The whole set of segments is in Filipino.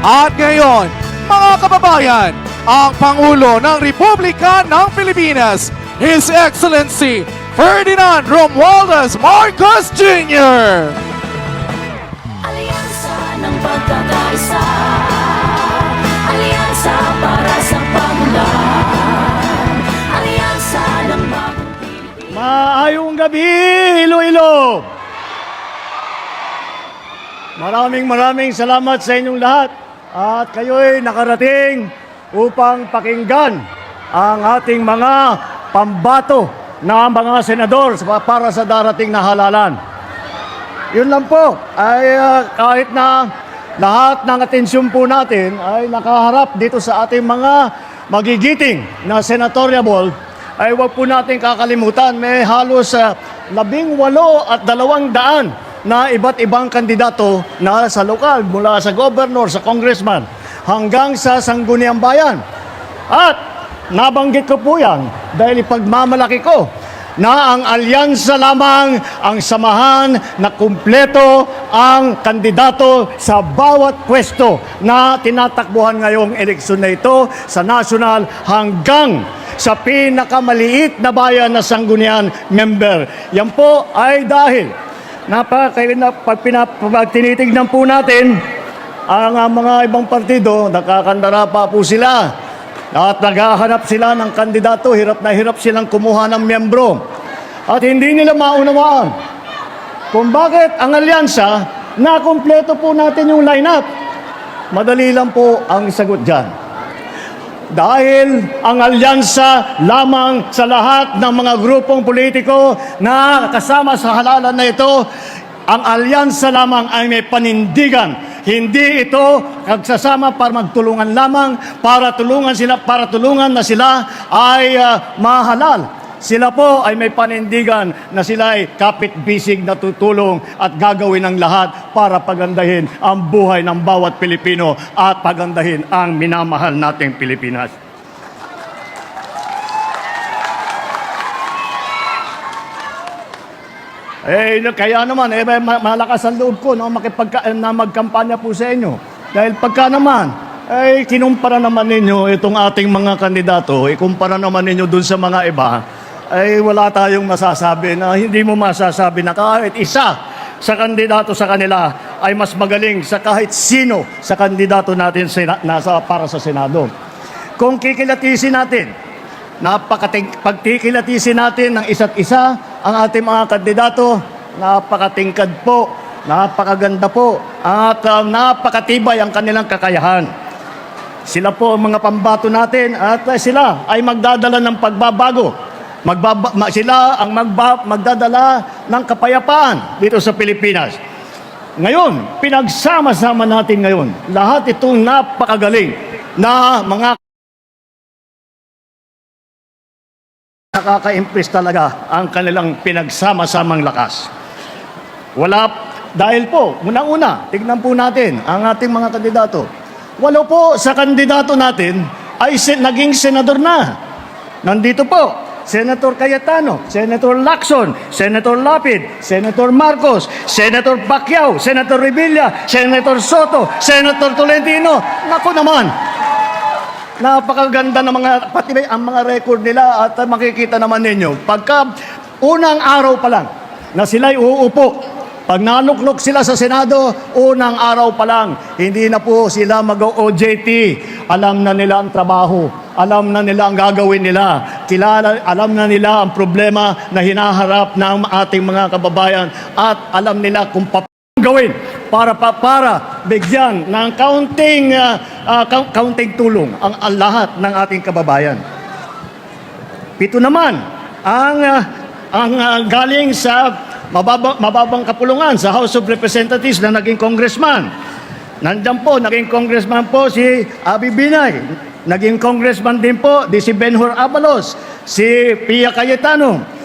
At ngayon, mga kababayan, ang Pangulo ng Republika ng Pilipinas, His Excellency Ferdinand Romualdez Marcos Jr. Alyansa ng pagkakaisa Alyansa para sa pagmulan Alyansa ng bagong Pilipinas Maayong gabi, Iloilo! Maraming maraming salamat sa inyong lahat at kayo'y nakarating upang pakinggan ang ating mga pambato na mga senador para sa darating na halalan. Yun lang po, ay ah, kahit na lahat ng atensyon po natin ay nakaharap dito sa ating mga magigiting na senatorial ball, ay huwag po natin kakalimutan, may halos sa labing walo at dalawang daan na iba't ibang kandidato na sa lokal, mula sa governor, sa congressman, hanggang sa sangguniang bayan. At nabanggit ko po yan dahil ipagmamalaki ko na ang alyansa lamang ang samahan na kumpleto ang kandidato sa bawat pwesto na tinatakbuhan ngayong eleksyon na ito sa national hanggang sa pinakamaliit na bayan na sanggunian member. Yan po ay dahil napaka na pag, pinap, pag tinitignan po natin ang ah, mga ibang partido, nakakandara pa po sila. At naghahanap sila ng kandidato, hirap na hirap silang kumuha ng miyembro. At hindi nila maunawaan kung bakit ang alyansa, na kumpleto po natin yung lineup. Madali lang po ang sagot dyan. Dahil ang alyansa lamang sa lahat ng mga grupong politiko na kasama sa halalan na ito, ang alyansa lamang ay may panindigan. Hindi ito nagsasama para magtulungan lamang, para tulungan sila, para tulungan na sila ay ah, mahalal. Sila po ay may panindigan na sila ay kapit-bisig na tutulong at gagawin ang lahat para pagandahin ang buhay ng bawat Pilipino at pagandahin ang minamahal nating Pilipinas. Eh, kaya naman, eh, ma- malakas ang loob ko no, makipagka, na magkampanya po sa inyo. Dahil pagka naman, eh, kinumpara naman ninyo itong ating mga kandidato, ikumpara naman ninyo dun sa mga iba, ay wala tayong masasabi na hindi mo masasabi na kahit isa sa kandidato sa kanila ay mas magaling sa kahit sino sa kandidato natin sina, nasa, para sa Senado. Kung kikilatisin natin, napakating pagkikilatisin natin ng isa't isa ang ating mga kandidato, napakatingkad po, napakaganda po, at uh, napakatibay ang kanilang kakayahan. Sila po ang mga pambato natin at uh, sila ay magdadala ng pagbabago. Magbaba, ma- sila ang magba, magdadala ng kapayapaan dito sa Pilipinas. Ngayon, pinagsama-sama natin ngayon, lahat itong napakagaling na mga nakaka-impress talaga ang kanilang pinagsama-samang lakas. Wala, dahil po, unang-una, tignan po natin ang ating mga kandidato. Walo po sa kandidato natin ay sen- naging senador na. Nandito po, Senator Cayetano, Senator Lacson, Senator Lapid, Senator Marcos, Senator Pacquiao, Senator Revilla, Senator Soto, Senator Tolentino. Naku naman, Napakaganda ng mga, pati ang mga record nila at makikita naman ninyo. Pagka unang araw pa lang na sila'y uupo, pag naluklok sila sa Senado, unang araw pa lang, hindi na po sila mag-OJT. Alam na nila ang trabaho. Alam na nila ang gagawin nila. Kilala, alam na nila ang problema na hinaharap ng ating mga kababayan at alam nila kung pa gawin para pa, para bigyan ng counting uh, uh, kau- counting tulong ang, ang lahat ng ating kababayan. Pito naman ang uh, ang uh, galing sa mababang, mababang kapulungan sa House of Representatives na naging congressman. Nandiyan po, naging congressman po si Abi Binay. Naging congressman din po di si Benhur Abalos, si Pia Cayetano,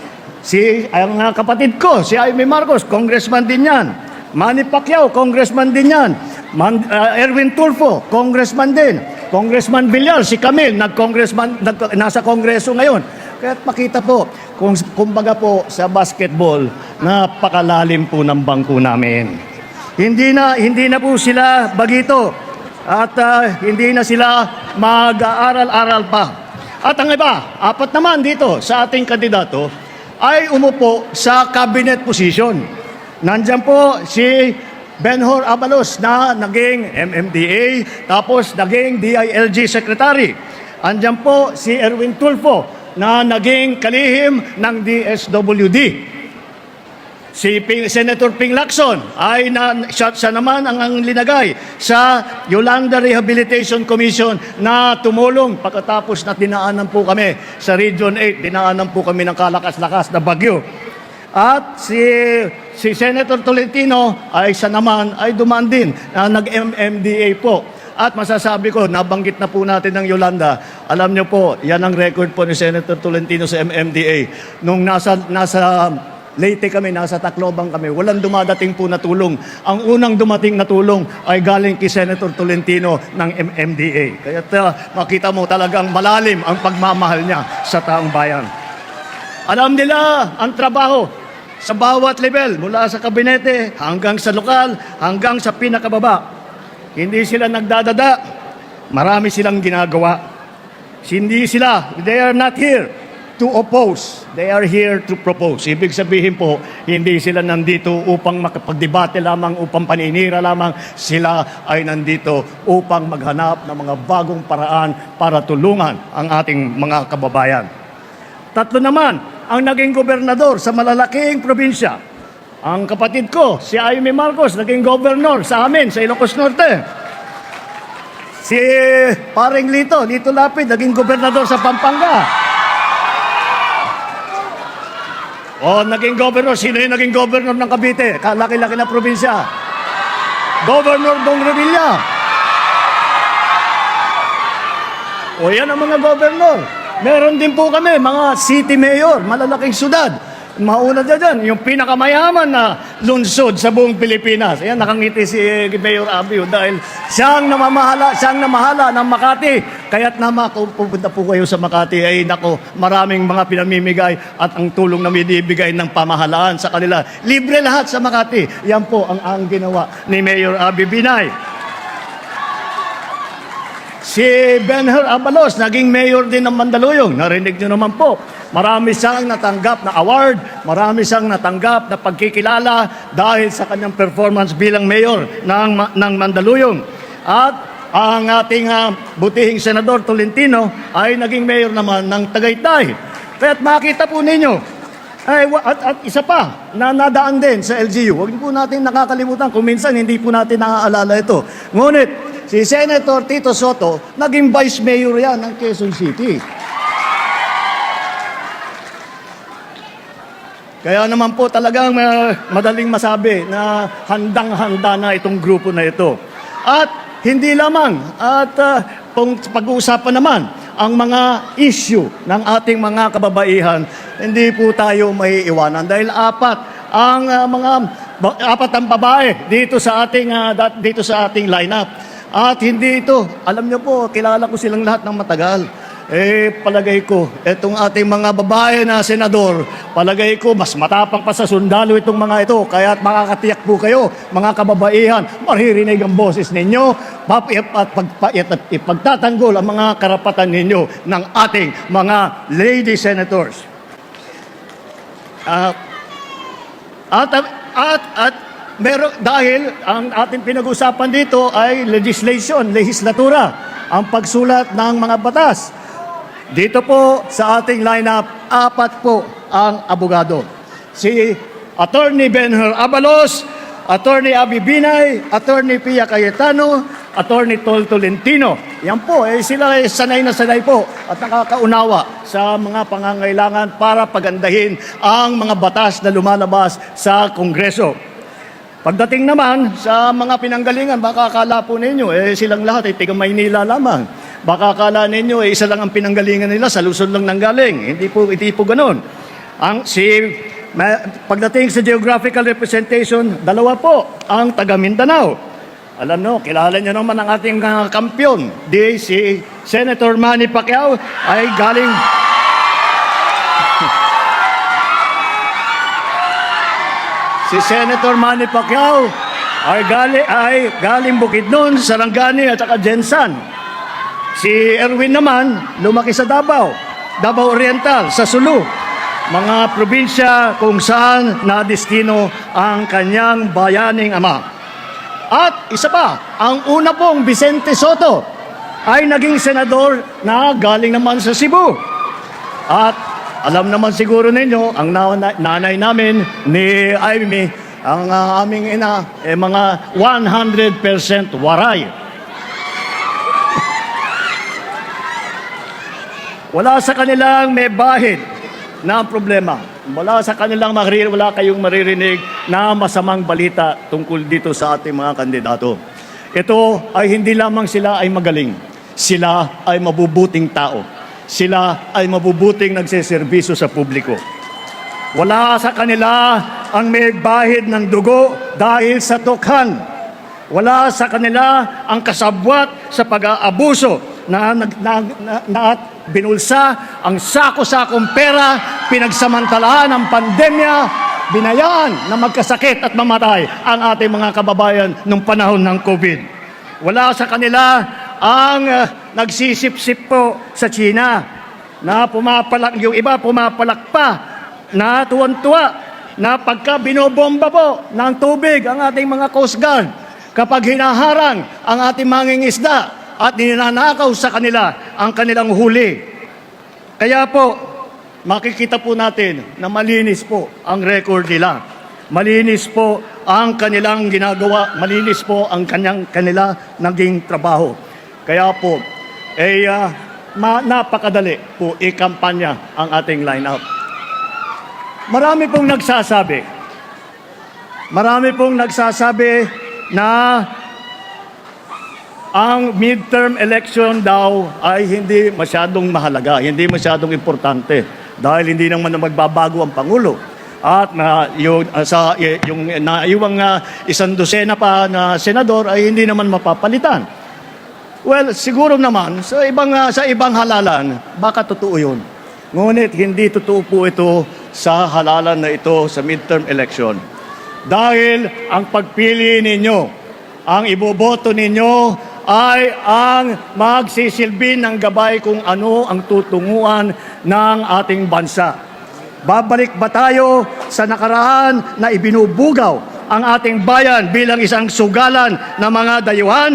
Si ang kapatid ko, si Jaime Marcos, congressman din yan. Manny Pacquiao, congressman din yan. Man, uh, Erwin Tulfo, congressman din. Congressman Villar, si Camille, nag-congressman, nag, nasa kongreso ngayon. Kaya makita po, kung kumbaga po sa basketball, napakalalim po ng bangko namin. Hindi na hindi na po sila bagito. at ah, hindi na sila mag-aaral-aral pa. At ang iba, apat naman dito sa ating kandidato ay umupo sa cabinet position. Nandyan po si Benhor Abalos na naging MMDA, tapos naging DILG Secretary. Andyan po si Erwin Tulfo na naging kalihim ng DSWD. Si Ping, Senator Ping Lacson ay na, siya, siya naman ang, ang linagay sa Yolanda Rehabilitation Commission na tumulong pagkatapos na dinaanan po kami sa Region 8, dinaanan po kami ng kalakas-lakas na bagyo. At si, si Senator Tolentino ay siya naman ay dumaan din na nag-MMDA po. At masasabi ko, nabanggit na po natin ng Yolanda. Alam niyo po, yan ang record po ni Senator Tolentino sa MMDA. Nung nasa, nasa Leyte kami, nasa Tacloban kami, walang dumadating po na tulong. Ang unang dumating na tulong ay galing kay Senator Tolentino ng MMDA. Kaya uh, makita mo talagang malalim ang pagmamahal niya sa taong bayan. Alam nila ang trabaho sa bawat level, mula sa kabinete hanggang sa lokal, hanggang sa pinakababa. Hindi sila nagdadada, marami silang ginagawa. Hindi sila, they are not here to oppose. They are here to propose. Ibig sabihin po, hindi sila nandito upang makapagdebate lamang, upang paninira lamang. Sila ay nandito upang maghanap ng mga bagong paraan para tulungan ang ating mga kababayan. Tatlo naman ang naging gobernador sa malalaking probinsya. Ang kapatid ko, si Ayumi Marcos, naging gobernador sa amin, sa Ilocos Norte. Si Paring Lito, Lito Lapid, naging gobernador sa Pampanga. O, naging gobernador. Sino yung naging gobernador ng Cavite? Kalaki-laki na probinsya. Governor Bong Revilla. O yan ang mga gobernador. Meron din po kami, mga city mayor, malalaking syudad. Mauna dyan dyan, yung pinakamayaman na lungsod sa buong Pilipinas. Ayan, nakangiti si eh, Mayor Abio dahil siyang namamahala, siyang namahala ng Makati. Kaya't nama, kung pupunta po kayo sa Makati, ay nako, maraming mga pinamimigay at ang tulong na binibigay ng pamahalaan sa kanila. Libre lahat sa Makati. Yan po ang, ang ginawa ni Mayor Abi Binay. Si Benher Abalos, naging mayor din ng Mandaluyong. Narinig nyo naman po. Marami siyang natanggap na award, marami siyang natanggap na pagkikilala dahil sa kanyang performance bilang mayor ng, ng Mandaluyong. At ang ating ah, butihing senador Tolentino ay naging mayor naman ng Tagaytay. Kaya't makita po ninyo, ay, at, at isa pa, na nadaan din sa LGU. Huwag po natin nakakalimutan kung minsan hindi po natin naaalala ito. Ngunit, si Senator Tito Soto, naging vice mayor yan ng Quezon City. Kaya naman po talagang uh, madaling masabi na handang-handa na itong grupo na ito. At hindi lamang, at uh, pag-uusapan naman ang mga issue ng ating mga kababaihan, hindi po tayo may iwanan dahil apat ang uh, mga apat ang babae dito sa ating uh, dito sa ating lineup. At hindi ito, alam niyo po, kilala ko silang lahat ng matagal. Eh, palagay ko, itong ating mga babae na senador, palagay ko, mas matapang pa sa sundalo itong mga ito. Kaya at makakatiyak po kayo, mga kababaihan, maririnig ang boses ninyo, at ipagtatanggol ang mga karapatan ninyo ng ating mga lady senators. Ah, at at at meron dahil ang ating pinag-usapan dito ay legislation, legislatura, ang pagsulat ng mga batas. Dito po sa ating lineup, apat po ang abogado. Si Attorney Benher Abalos, Attorney Abi Binay, Attorney Pia Cayetano, Attorney Tol Tolentino. Yan po, eh, sila ay sanay na sanay po at nakakaunawa sa mga pangangailangan para pagandahin ang mga batas na lumalabas sa Kongreso. Pagdating naman sa mga pinanggalingan, baka akala po ninyo, eh silang lahat ay tiga Maynila lamang. Baka akala ninyo, eh isa lang ang pinanggalingan nila, sa Luzon lang nanggaling. Hindi po, hindi po ganun. Ang si ma- pagdating sa geographical representation, dalawa po ang taga Mindanao. Alam no, kilala niyo naman ang ating uh, kampyon. Di si Senator Manny Pacquiao ay galing Si Senator Manny Pacquiao ay, gali, ay galing Bukidnon, Sarangani at saka Jensan. Si Erwin naman, lumaki sa Davao, Davao Oriental, sa Sulu. Mga probinsya kung saan nadistino ang kanyang bayaning ama. At isa pa, ang una pong Vicente Soto ay naging senador na galing naman sa Cebu. At alam naman siguro ninyo, ang nanay, namin ni Amy, ang ah, aming ina, eh, mga 100% waray. Wala sa kanilang may bahid na problema. Wala sa kanilang maririnig, wala kayong maririnig na masamang balita tungkol dito sa ating mga kandidato. Ito ay hindi lamang sila ay magaling. Sila ay mabubuting tao. Sila ay mabubuting nagseserbisyo sa publiko. Wala sa kanila ang may bahid ng dugo dahil sa tukhan. Wala sa kanila ang kasabwat sa pag-aabuso na, na, na, na, na binulsa ang sako-sakong pera, pinagsamantalahan ng pandemya, binayaan na magkasakit at mamatay ang ating mga kababayan nung panahon ng COVID. Wala sa kanila ang uh, nagsisip-sip po sa China na pumapalak, yung iba pumapalak pa na tuwan-tuwa na pagka binobomba po ng tubig ang ating mga Coast Guard, kapag hinaharang ang ating mangingisda at ninanakaw sa kanila ang kanilang huli. Kaya po, makikita po natin na malinis po ang record nila. Malinis po ang kanilang ginagawa, malinis po ang kanyang kanila naging trabaho. Kaya po, eh, ah, ma- napakadali po ikampanya ang ating lineup. Marami pong nagsasabi, marami pong nagsasabi na ang midterm election daw ay hindi masyadong mahalaga, hindi masyadong importante dahil hindi naman na magbabago ang Pangulo. At na yung, ah, sa, y- yung naiwang uh, isang dosena pa na senador ay hindi naman mapapalitan. Well, siguro naman sa ibang ah, sa ibang halalan, baka totoo 'yun. Ngunit hindi totoo po ito sa halalan na ito sa midterm election. Dahil ang pagpili ninyo, ang iboboto ninyo ay ang magsisilbi ng gabay kung ano ang tutunguan ng ating bansa. Babalik ba tayo sa nakaraan na ibinubugaw ang ating bayan bilang isang sugalan ng mga dayuhan?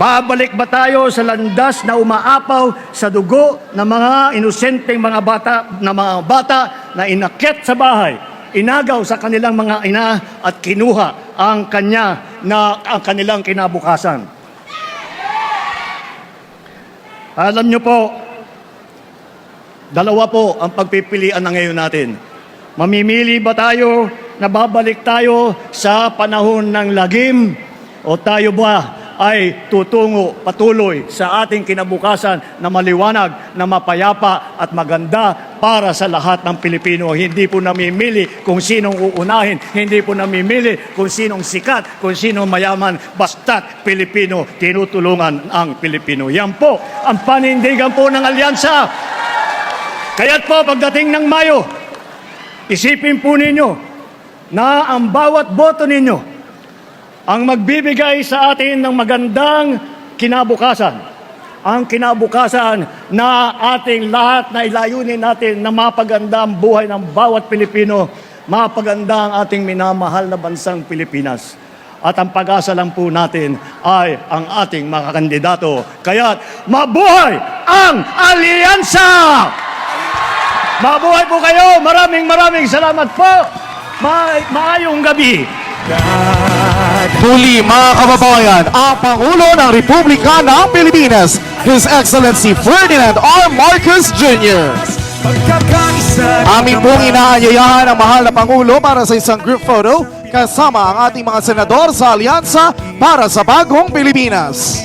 Babalik ba tayo sa landas na umaapaw sa dugo ng mga inosenteng mga bata na mga bata na inakyat sa bahay, inagaw sa kanilang mga ina at kinuha ang kanya na ang kanilang kinabukasan. Alam niyo po, dalawa po ang pagpipilian na ngayon natin. Mamimili ba tayo na babalik tayo sa panahon ng lagim o tayo ba ay tutungo patuloy sa ating kinabukasan na maliwanag, na mapayapa at maganda para sa lahat ng Pilipino. Hindi po namimili kung sinong uunahin, hindi po namimili kung sinong sikat, kung sinong mayaman, basta't Pilipino, tinutulungan ang Pilipino. Yan po ang panindigan po ng alyansa. Kaya't po pagdating ng Mayo, isipin po ninyo na ang bawat boto ninyo ang magbibigay sa atin ng magandang kinabukasan. Ang kinabukasan na ating lahat na ilayunin natin na mapaganda ang buhay ng bawat Pilipino, mapaganda ang ating minamahal na bansang Pilipinas. At ang pag-asa lang po natin ay ang ating mga kandidato. Kaya mabuhay ang alyansa! Mabuhay po kayo! Maraming maraming salamat po! Ma- maayong gabi! Muli mga kababayan, ang Pangulo ng Republika ng Pilipinas, His Excellency Ferdinand R. Marcos Jr. Amin pong inaanyayahan ang mahal na Pangulo para sa isang group photo kasama ang ating mga senador sa Alyansa para sa Bagong Pilipinas.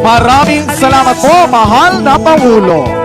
Maraming salamat po, mahal na Pangulo.